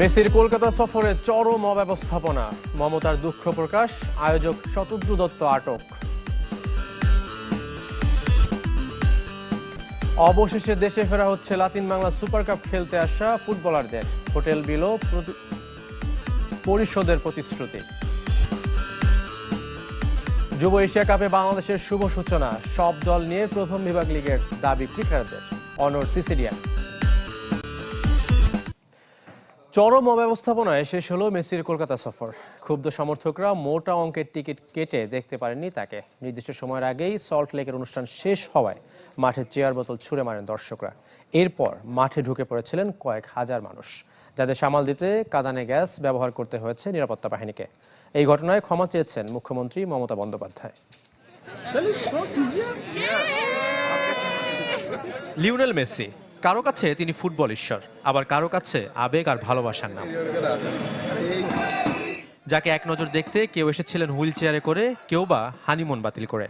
মেসির কলকাতা সফরে চরম অব্যবস্থাপনা। মমতার দুঃখ প্রকাশ, আয়োজক শতদ্রু দত্ত আটক। অবশেষে দেশে ফেরা হচ্ছে লাতিন বাংলা সুপার কাপ খেলতে আসা ফুটবলারদের। হোটেল বিলো পরিশোধের প্রতিশ্রুতি। যুব এশিয়া কাপে বাংলাদেশের শুভ সূচনা। সব দল নিয়ে প্রথম বিভাগ লীগের দাবি ক্রিকেটারদের অনর সিসিডিয়ান। চরম অব্যবস্থাপনায় শেষ হলো মেসির কলকাতা সফর। ক্ষুব্ধ সমর্থকরা মোটা অঙ্কের টিকিট কেটে দেখতে পারেননি তাকে। নির্দিষ্ট সময়ের আগেই সল্ট লেকের অনুষ্ঠান শেষ হওয়ায় মাঠে চেয়ার বোতল ছুঁড়ে মারেন দর্শকরা। এরপর মাঠে ঢুকে পড়েছিলেন কয়েক হাজার মানুষ। যাদের সামাল দিতে কাদানে গ্যাস ব্যবহার করতে হয়েছে নিরাপত্তা বাহিনীকে। এই ঘটনায় ক্ষমা চেয়েছেন মুখ্যমন্ত্রী মমতা বন্দ্যোপাধ্যায়। Lionel Messi. কারও কাছে তিনি ফুটবল ঈশ্বর আবার কারও কাছে আবেগ আর ভালোবাসার নাম। যাকে এক নজর দেখতে কেউ এসেছিলেন হুইল চেয়ারে করে কেউ বা হানিমুন বাতিল করে।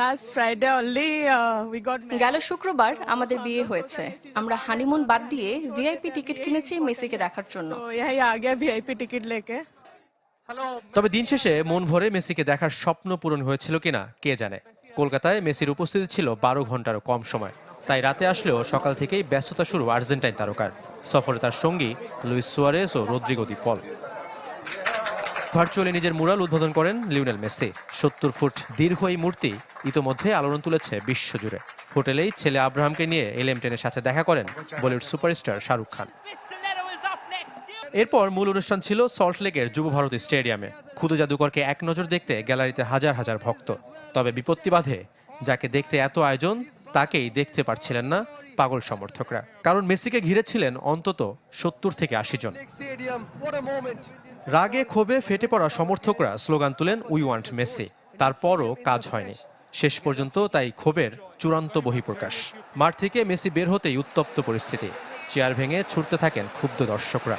লাস্ট ফ্রাইডে গেল শুক্রবার আমাদের বিয়ে হয়েছে। আমরা হানিমুন বাদ দিয়ে ভিআইপি টিকিট কিনেছি মেসিকে দেখার জন্য। আগে টিকিট লেকে। তবে দিন শেষে মন ভরে মেসিকে দেখার স্বপ্ন পূরণ হয়েছিল কিনা কে জানে? কলকাতায় মেসির উপস্থিতি ছিল বারো ঘন্টারও কম সময়। তাই রাতে আসলেও সকাল থেকেই ব্যস্ততা শুরু আর্জেন্টাইন তারকার। সফরে তার সঙ্গী লুইস সুয়ারেস ও রদ্রিগো পল। ভার্চুয়ালি নিজের মুরাল উদ্বোধন করেন লিওনেল মেসি। সত্তর ফুট দীর্ঘ এই মূর্তি ইতোমধ্যে আলোড়ন তুলেছে বিশ্বজুড়ে। হোটেলেই ছেলে আব্রাহামকে নিয়ে এলএম টেনের সাথে দেখা করেন বলিউড সুপারস্টার শাহরুখ খান। এরপর মূল অনুষ্ঠান ছিল সল্ট লেকের যুব ভারতী স্টেডিয়ামে। ক্ষুদে জাদুকরকে এক নজর দেখতে গ্যালারিতে হাজার হাজার ভক্ত। তবে বিপত্তি বাধে, যাকে দেখতে এত আয়োজন তাকেই দেখতে পারছিলেন না পাগল সমর্থকরা। কারণ মেসিকে ঘিরে ছিলেন অন্তত সত্তর থেকে আশি জন। রাগে ক্ষোভে ফেটে পড়া সমর্থকরা স্লোগান তুলেন উই ওয়ান্ট মেসি তারপরও কাজ হয়নি। শেষ পর্যন্ত তাই ক্ষোভের চূড়ান্ত বহিঃপ্রকাশ। মাঠ থেকে মেসি বের হতেই উত্তপ্ত পরিস্থিতি। চেয়ার ভেঙে ছুটতে থাকেন ক্ষুব্ধ দর্শকরা।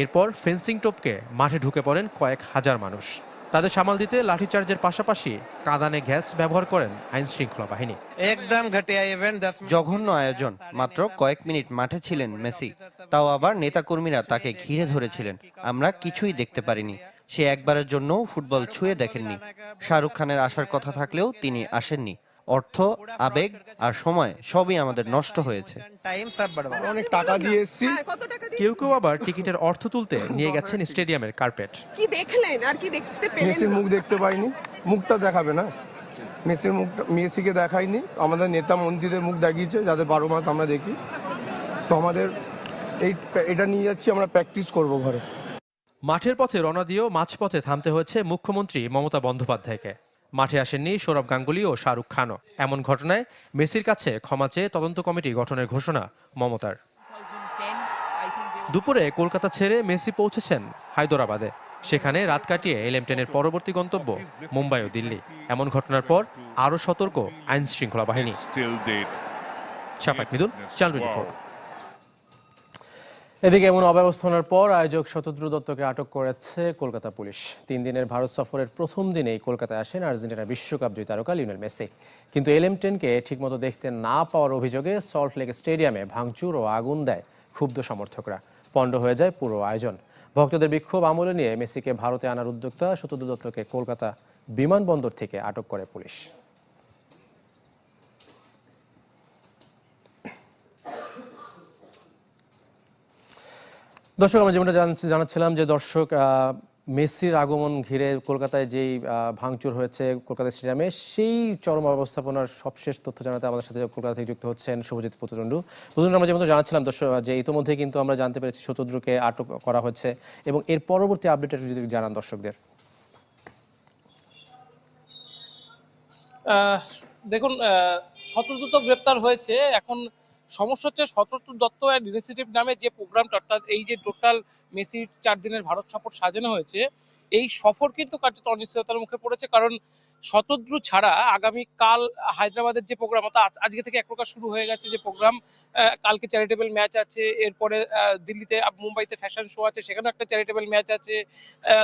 এরপর ফেন্সিং টপকে মাঠে ঢুকে পড়েন কয়েক হাজার মানুষ। তাদের সামাল দিতে লাঠিচার্জের পাশাপাশি কাঁদানে গ্যাস ব্যবহার করেন আইন শৃঙ্খলা বাহিনী। একদম জঘন্য আয়োজন। মাত্র কয়েক মিনিট মাঠে ছিলেন মেসি। তাও আবার নেতাকর্মীরা তাকে ঘিরে ধরেছিলেন। আমরা কিছুই দেখতে পারিনি। সে একবারের জন্য ফুটবল ছুঁয়ে দেখেননি। শাহরুখ খানের আসার কথা থাকলেও তিনি আসেননি। অর্থ আবেগ আর সময় সবই আমাদের নষ্ট হয়েছে। অনেক টাকা দিয়ে এসেছি। কেউ কেউ আবার টিকিটের অর্থ তুলতে নিয়ে গেছেন স্টেডিয়ামের কার্পেট। কি দেখলেন? আর কি দেখতে পেলেন? মেসির মুখ দেখতে পাইনি। মুখটা দেখাবে না। মেসির মুখটা মেসিকে দেখায়নি আমাদের নেতা মন্ত্রীদের মুখ দেখিয়েছে যাতে বারো মাস আমরা দেখি। তো আমাদের এই এটা নিয়ে যাচ্ছি আমরা প্র্যাকটিস করব ঘরে। মাঠের পথে রওনা দিয়েও মাঝপথে থামতে হয়েছে মুখ্যমন্ত্রী মমতা বন্দ্যোপাধ্যায়কে। মাঠে আসেননি সৌরভ গাঙ্গুলি ও শাহরুখ খানও। এমন ঘটনায় মেসির কাছে ক্ষমা চেয়ে তদন্ত কমিটি গঠনের ঘোষণা মমতার। দুপুরে কলকাতা ছেড়ে মেসি পৌঁছেছেন হায়দরাবাদে। সেখানে রাত কাটিয়ে এলএম টেনের পরবর্তী গন্তব্য মুম্বাই ও দিল্লি। এমন ঘটনার পর আরও সতর্ক আইন শৃঙ্খলা বাহিনী শাফাক মিদুল চ্যানেল টোয়েন্টি এদিকে এমন অব্যবস্থার পর আয়োজক শতদ্রু দত্তকে আটক করেছে কলকাতা পুলিশ। তিন দিনের ভারত সফরের প্রথম দিনেই কলকাতায় আসেন আর্জেন্টিনার বিশ্বকাপ জয়ী তারকা লিওনেল মেসি। কিন্তু এলএম টেনকে ঠিকমতো দেখতে না পাওয়ার অভিযোগে সল্ট লেক স্টেডিয়ামে ভাঙচুর ও আগুন দেয় ক্ষুব্ধ সমর্থকরা। পণ্ড হয়ে যায় পুরো আয়োজন। ভক্তদের বিক্ষোভ আমলে নিয়ে মেসিকে ভারতে আনার উদ্যোক্তা শতদ্রু দত্তকে কলকাতা বিমানবন্দর থেকে আটক করে পুলিশ। দর্শক, আমরা যেমনটা জান- জানাচ্ছিলাম যে দর্শক মেসির আগমন ঘিরে কলকাতায় যেই ভাঙচুর হয়েছে কলকাতা স্টেডিয়ামে, সেই চরম অবস্থাপনার সবশেষ তথ্য জানাতে আমাদের সাথে কলকাতা থেকে যুক্ত হচ্ছেন শুভজিৎ পুতুদণ্ডু পুতুদণ্ডু আমরা যেমন জানাচ্ছিলাম দর্শক, যে ইতিমধ্যে কিন্তু আমরা জানতে পেরেছি শতদ্রুকে আটক করা হচ্ছে এবং এর পরবর্তী আপডেট যদি জানান দর্শকদের। দেখুন শতদ্রুত গ্রেপ্তার হয়েছে। এখন সমস্যা হচ্ছে শতত্ব দত্ত অ্যান্ড ইনিশিয়েটিভ নামে যে প্রোগ্রামটা অর্থাৎ এই যে টোটাল মেসির চার দিনের ভারত সফর সাজানো হয়েছে, এই সফর কিন্তু কার্যত অনিশ্চয়তার মুখে পড়েছে। কারণ শতদ্রু ছাড়া আগামী কাল হায়দ্রাবাদের যে প্রোগ্রাম অর্থাৎ আজকে থেকে এক প্রকার শুরু হয়ে গেছে যে প্রোগ্রাম কালকে চ্যারিটেবল ম্যাচ আছে, এরপরে দিল্লিতে মুম্বাইতে ফ্যাশন শো আছে, সেখানেও একটা চ্যারিটেবল ম্যাচ আছে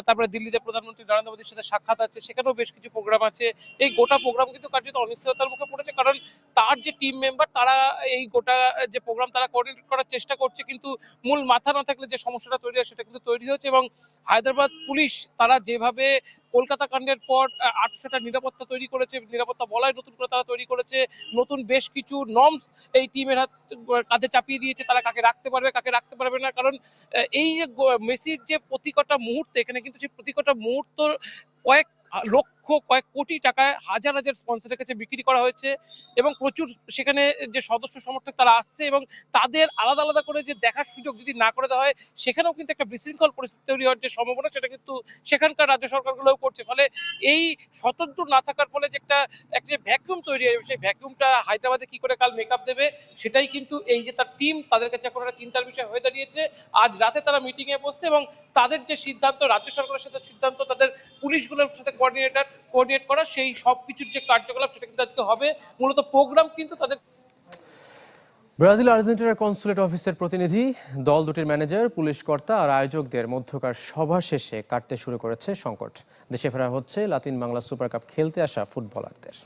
তারপরে দিল্লিতে প্রধানমন্ত্রী নরেন্দ্র মোদীর সাথে সাক্ষাৎ আছে, সেখানেও বেশ কিছু প্রোগ্রাম আছে। এই গোটা প্রোগ্রাম কিন্তু কার্যত অনিশ্চয়তার মুখে পড়েছে, কারণ তার যে টিম মেম্বার তারা এই গোটা যে প্রোগ্রাম তারা কোঅর্ডিনেট করার চেষ্টা করছে, কিন্তু মূল মাথা না থাকলে যে সমস্যাটা তৈরি হয়, সেটা কিন্তু তৈরি হয়েছে এবং হায়দ্রাবাদ পুলিশ, তারা যেভাবে কলকাতা কাণ্ডের পর আটশোটা নিরাপত্তা তৈরি করেছে, নিরাপত্তা বলায় নতুন করে তারা তৈরি করেছে, নতুন বেশ কিছু নর্মস এই টিমের হাত, কাঁধে চাপিয়ে দিয়েছে, তারা কাকে রাখতে পারবে, কাকে রাখতে পারবে না, কারণ এই যে মেসির যে প্রতিকটা মুহূর্তে, এখানে কিন্তু সেই প্রতিকটা মুহূর্ত কয়েক লক্ষ কয়েক কোটি টাকায় হাজার হাজার স্পন্সরের কাছে বিক্রি করা হয়েছে এবং প্রচুর সেখানে যে সদস্য সমর্থক তারা আসছে এবং তাদের আলাদা আলাদা করে যে দেখার সুযোগ যদি না করে দেওয়া হয়, সেখানেও কিন্তু একটা বিশৃঙ্খল পরিস্থিতি তৈরি হওয়ার যে সম্ভাবনা, সেটা কিন্তু সেখানকার রাজ্য সরকারগুলোও করছে। ফলে এই স্বতন্ত্র না থাকার ফলে যে একটা একটা যে ভ্যাকুয়াম তৈরি হয় সেই ভ্যাকুয়ামটা হায়দ্রাবাদে কি করে কাল মেকআপ দেবে, সেটাই কিন্তু এই যে তার টিম তাদের কাছে এখন একটা চিন্তার বিষয় হয়ে দাঁড়িয়েছে। আজ রাতে তারা মিটিং এ বসছে এবং তাদের যে সিদ্ধান্ত, রাজ্য সরকারের সাথে সিদ্ধান্ত, তাদের পুলিশগুলোর সাথে কোঅর্ডিনেটর কোঅর্ডিনেট করা সেই সব কিছুর যে কার্যকলাপ সেটা কিন্তু আজকে হবে। মূলত প্রোগ্রাম কিন্তু তাদের ব্রাজিল আর্জেন্টিনার কনসুলেট অফিসের প্রতিনিধি দল দুটির ম্যানেজার পুলিশ কর্তা আর আয়োজকদের মধ্যকার সভা শেষে কাটতে শুরু করেছে সংকট। দেশে ফেরা হচ্ছে লাতিন বাংলা সুপার কাপ খেলতে আসা ফুটবলারদের।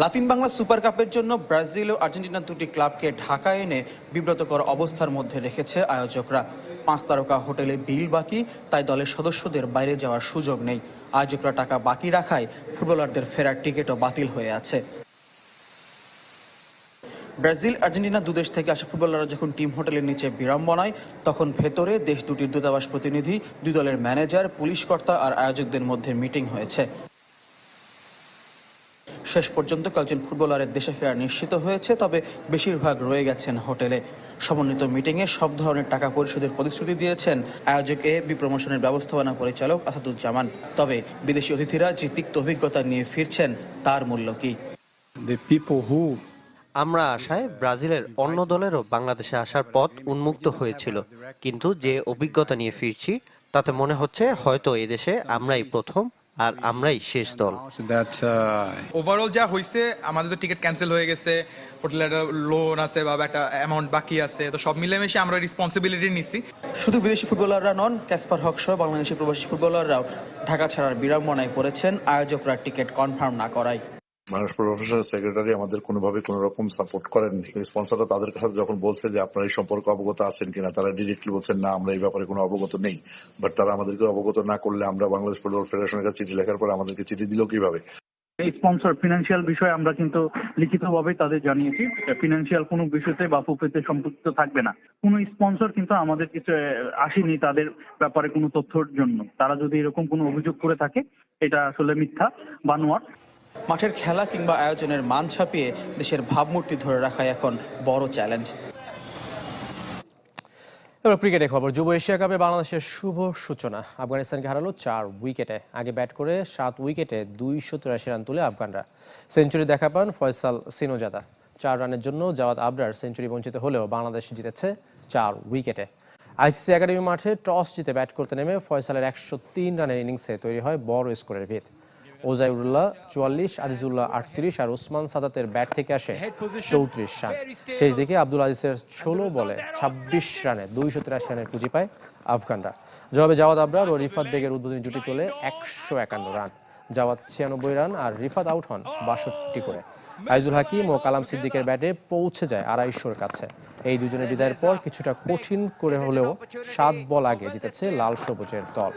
লাতিন বাংলা সুপার কাপের জন্য ব্রাজিল ও আর্জেন্টিনার দুটি ক্লাবকে ঢাকায় এনে বিব্রতকর অবস্থার মধ্যে রেখেছে আয়োজকরা। পাঁচ তারকা হোটেলে বিল বাকি, তাই দলের সদস্যদের বাইরে যাওয়ার সুযোগ নেই। আয়োজকরা টাকা বাকি রাখায় ফুটবলারদের ফেরার টিকিটও বাতিল হয়ে আছে। ব্রাজিল, আর্জেন্টিনা দুদেশ থেকে আসা ফুটবলাররা যখন টিম হোটেলের নিচে বিড়ম্বনায় তখন ভেতরে দেশ দুটির দূতাবাস প্রতিনিধি, দুই দলের ম্যানেজার, পুলিশ কর্তা আর আয়োজকদের মধ্যে মিটিং হয়েছে। শেষ পর্যন্ত কয়েকজন ফুটবলারের দেশে ফেরা নিশ্চিত হয়েছে তবে বেশিরভাগ রয়ে গেছেন হোটেলে। সমন্বিত মিটিংয়ে সব ধরনের টাকা পরিশোধের প্রতিশ্রুতি দিয়েছেন আয়োজক এ বি প্রমোশনের ব্যবস্থাপনা পরিচালক আসাদুজ্জামান। তবে বিদেশি অতিথিরা যে তিক্ত অভিজ্ঞতা নিয়ে ফিরছেন তার মূল্য কি? আমরা আশায় ব্রাজিলের অন্য দলেরও বাংলাদেশে আসার পথ উন্মুক্ত হয়েছিল কিন্তু যে অভিজ্ঞতা নিয়ে ফিরছি তাতে মনে হচ্ছে হয়তো এদেশে আমরাই প্রথম আর আমরাই শেষ দল। Uh, ওভারঅল যা হয়েছে আমাদের তো টিকিট ক্যান্সেল হয়ে গেছে হোটেলের লোন আছে বা একটা অ্যামাউন্ট বাকি আছে তো সব মিলেমিশে আমরা রেসপন্সিবিলিটি নিছি। শুধু বিদেশি ফুটবলাররা নন ক্যাসপার হক সহ বাংলাদেশি প্রবাসী ফুটবলাররাও ঢাকা ছাড়ার বিড়ম্বনায় পড়েছেন আয়োজকরা টিকিট কনফার্ম না করায়। প্রফেসর, সেক্রেটারি আমাদের কোনোভাবে কোনো রকম সাপোর্ট করেননি স্পন্সররা তাদের কাছে যখন বলছে যে এই সম্পর্কে অবগত আছেন কিনা? তারা ডিরেক্টলি বলছেন, না, আমরা এই ব্যাপারে কোনো অবগত নেই। বাট তারা আমাদেরকে অবগত না করলে আমরা বাংলাদেশ ফুটবল ফেডারেশনের কাছে চিঠি লেখার পর আমাদেরকে চিঠি দিল কীভাবে? স্পন্সর ফিনান্সিয়াল বিষয়ে আমরা কিন্তু লিখিতভাবে তাদের জানিয়েছি। ফিনান্সিয়াল কোনো বিষয়তে বা ফুফেতে সম্পৃক্ত থাকবে না। কোনো স্পন্সর কিন্তু আমাদের কিছু আসেনি তাদের ব্যাপারে কোনো তথ্যর জন্য। তারা যদি এরকম কোনো অভিযোগ করে থাকে, এটা আসলে মিথ্যা বানোয়ার মাঠের খেলা কিংবা আয়োজনের মান ছাপিয়ে দেশের ভাবমূর্তি ধরে রাখাই এখন বড় চ্যালেঞ্জ। এবার ক্রিকেটে খবর, যুব এশিয়া কাপে বাংলাদেশের শুভ সূচনা। আফগানিস্তানকে হারালো চার উইকেটে। আগে ব্যাট করে সাত উইকেটে দুইশো তিরাশি রান তুলে আফগানরা। সেঞ্চুরি দেখা পান ফয়সাল সিনোজাদা। চার রানের জন্য জাওয়াদ আবরার সেঞ্চুরি বঞ্চিত হলেও বাংলাদেশ জিতেছে চার উইকেটে। আইসিসি একাডেমি মাঠে টস জিতে ব্যাট করতে নেমে ফয়সালের একশো তিন রানের ইনিংসে তৈরি হয় বড় স্কোরের ভিত। ওজাইউল্লাহ চুয়াল্লিশ আজিজুল্লাহ আটত্রিশ আর ওসমান সাদাতের ব্যাট থেকে আসে চৌত্রিশ রান। শেষ দিকে আব্দুল আজিজের ষোলো বলে ছাব্বিশ রানে দুইশো তিরাশি রানের পুঁজি পায় আফগানরা। জবাবে জাওয়াদ আবরার ও রিফাত বেগের উদ্বোধনী জুটি তোলে একশো একান্ন রান। জাওয়াদ ছিয়ানব্বই রান আর রিফাত আউট হন বাষট্টি করে। আইজুল হাকিম ও কালাম সিদ্দিকের ব্যাটে পৌঁছে যায় আড়াইশোর কাছে। এই দুজনের বিদায়ের পর কিছুটা কঠিন করে হলেও সাত বল আগে জিতেছে লাল সবুজের দল।